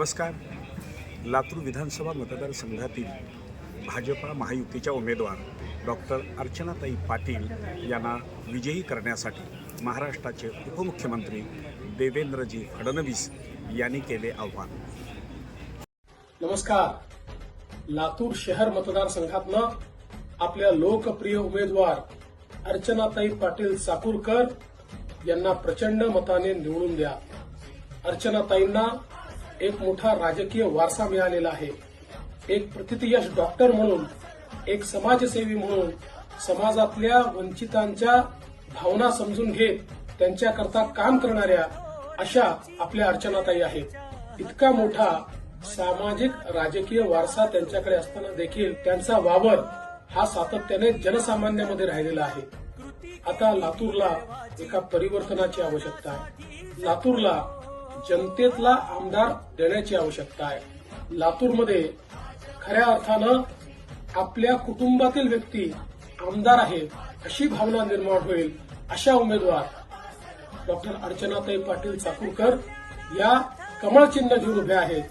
नमस्कार. लातूर विधानसभा मतदारसंघातील भाजपा महायुतीच्या उमेदवार डॉक्टर अर्चनाताई पाटील यांना विजयी करण्यासाठी महाराष्ट्राचे उपमुख्यमंत्री देवेंद्रजी फडणवीस यांनी केले आव्हान. नमस्कार. लातूर शहर मतदारसंघातनं आपल्या लोकप्रिय उमेदवार अर्चनाताई पाटील चाकूरकर यांना प्रचंड मताने निवडून द्या. अर्चनाताईंना एक मोठा राजकीय वारसा मिळालेला आहे. एक प्रतितयश डॉक्टर म्हणून एक समाजसेवी म्हणून समाजातल्या वंचितांच्या भावना समजून घेत त्यांच्याकरता काम करणाऱ्या अशा आपल्या अर्चनाताई आहेत. इतका मोठा सामाजिक राजकीय वारसा त्यांच्याकडे असताना देखील त्यांचा वावर हा सातत्याने जनसामान्यामध्ये राहिलेला आहे. आता लातूरला एका परिवर्तनाची आवश्यकता आहे. लातूरला जनतेतला आमदार देण्याची आवश्यकता आहे. लातूरमध्ये खऱ्या अर्थानं आपल्या कुटुंबातील व्यक्ती आमदार आहेत अशी भावना निर्माण होईल अशा उमेदवार डॉक्टर अर्चनाताई पाटील चाकूरकर या कमळ चिन्ह घेऊन उभ्या आहेत.